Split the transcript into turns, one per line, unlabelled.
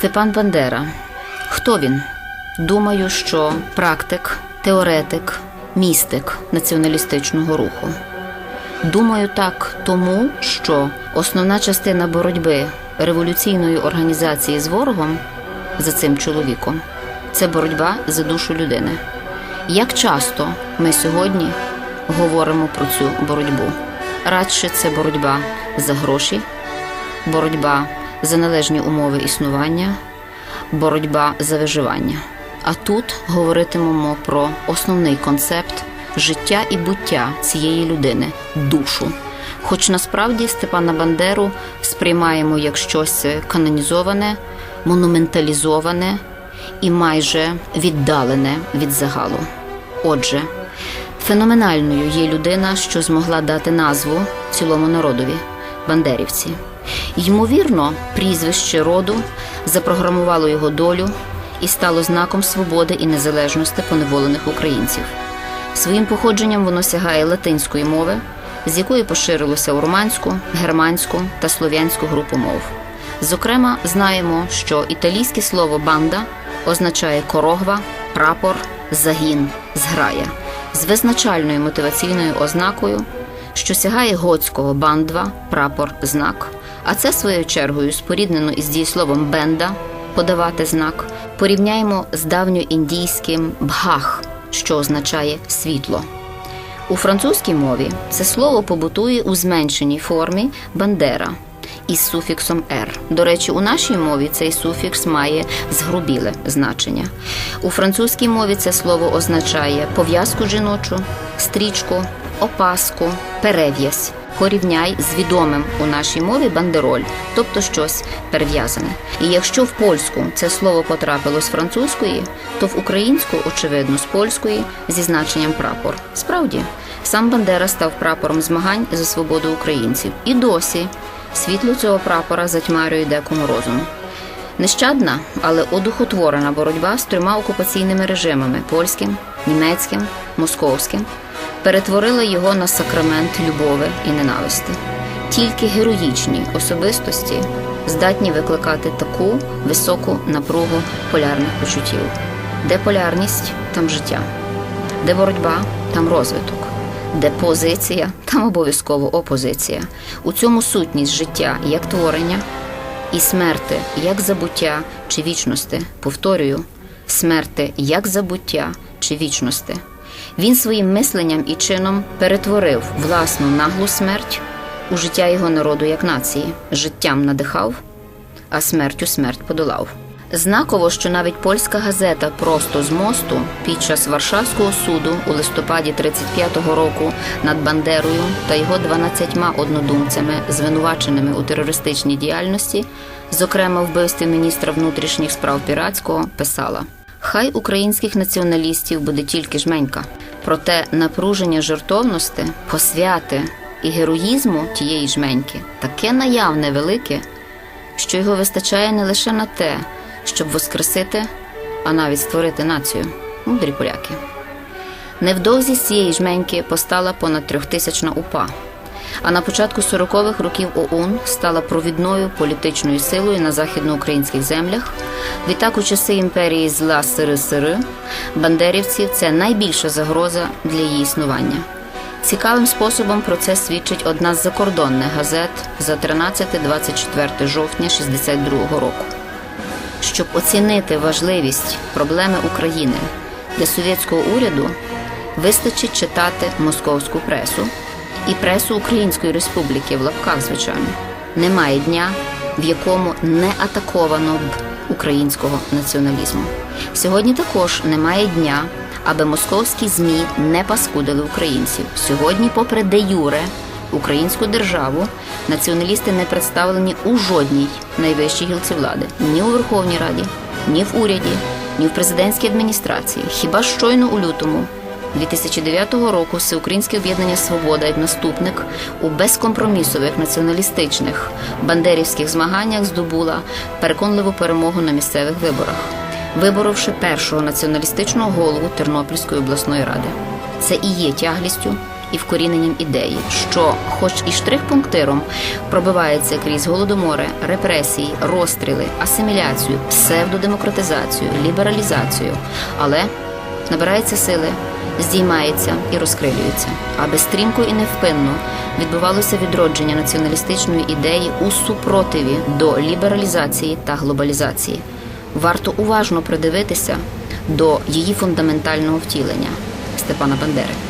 Степан Бандера. Хто він? Думаю, що практик, теоретик, містик націоналістичного руху. Думаю так тому, що основна частина боротьби революційної організації з ворогом за цим чоловіком це боротьба за душу людини. Як часто ми сьогодні говоримо про цю боротьбу? Радше це боротьба за гроші, боротьба за належні умови існування, боротьба за виживання. А тут говоритимемо про основний концепт життя і буття цієї людини душу. Хоч насправді Степана Бандеру сприймаємо як щось канонізоване, монументалізоване і майже віддалене від загалу. Отже, феноменальною є людина, що змогла дати назву цілому народові бандерівці. Ймовірно, прізвище роду запрограмувало його долю і стало знаком свободи і незалежності поневолених українців. Своїм походженням воно сягає латинської мови, з якої поширилося у романську, германську та слов'янську групу мов. Зокрема, знаємо, що італійське слово банда означає корогва, прапор, загін, зграя з визначальною мотиваційною ознакою, що сягає готського бандва, прапор, знак. А це своєю чергою споріднено із дієсловом бенда подавати знак. Порівняємо з давньоіндійським бгах, що означає світло. У французькій мові це слово побутує у зменшеній формі бандера із суфіксом «р». До речі, у нашій мові цей суфікс має згрубіле значення. У французькій мові це слово означає пов'язку жіночу, стрічку, опаску, перев'язь. Порівняй з відомим у нашій мові бандероль, тобто щось перев'язане. І якщо в польську це слово потрапило з французької, то в українську, очевидно, з польської зі значенням прапор. Справді, сам Бандера став прапором змагань за свободу українців. І досі світло цього прапора затьмарює декому розум. Нещадна, але одухотворена боротьба з трьома окупаційними режимами польським, німецьким, московським перетворила його на сакрамент любови і ненависти. Тільки героїчні особистості здатні викликати таку високу напругу полярних почуттів. Де полярність, там життя, де боротьба, там розвиток, де позиція, там обов'язково опозиція. У цьому сутність життя як творення і смерти як забуття чи вічності. Повторюю, смерти як забуття чи вічності. Він своїм мисленням і чином перетворив власну наглу смерть у життя його народу як нації, життям надихав, а смертю смерть подолав. Знаково, що навіть польська газета просто з мосту під час Варшавського суду у листопаді 35-го року над Бандерою та його 12 однодумцями, звинуваченими у терористичній діяльності, зокрема вбивстві міністра внутрішніх справ Піратського, писала. Хай українських націоналістів буде тільки жменька. Проте напруження жертовності, посвяти і героїзму тієї жменьки таке наявне велике, що його вистачає не лише на те, щоб воскресити, а навіть створити націю. Мудрі поляки. Невдовзі з цієї жменьки постала понад трьохтисячна упа. А на початку 40-х років ОУН стала провідною політичною силою на західноукраїнських землях. Відтак, у часи імперії зла СРСР бандерівців це найбільша загроза для її існування. Цікавим способом про це свідчить одна з закордонних газет за 13-24 жовтня 62-го року. Щоб оцінити важливість проблеми України для совєтського уряду, вистачить читати московську пресу і пресу Української Республіки в лапках, звичайно, немає дня, в якому не атаковано б українського націоналізму. Сьогодні також немає дня, аби московські змі не паскудили українців. Сьогодні, попри де юре українську державу, націоналісти не представлені у жодній найвищій гілці влади ні у Верховній Раді, ні в уряді, ні в президентській адміністрації. Хіба щойно у лютому. 2009 року Всеукраїнське об'єднання Свобода як наступник у безкомпромісових націоналістичних бандерівських змаганнях здобула переконливу перемогу на місцевих виборах, виборовши першого націоналістичного голову Тернопільської обласної ради. Це і є тяглістю і вкоріненням ідеї, що, хоч і штрих-пунктиром, пробивається крізь голодомори, репресії, розстріли, асиміляцію, псевдодемократизацію, лібералізацію, але набирається сили, здіймається і розкрилюється, аби стрімко і невпинно відбувалося відродження націоналістичної ідеї у супротиві до лібералізації та глобалізації. Варто уважно придивитися до її фундаментального втілення Степана Бандери.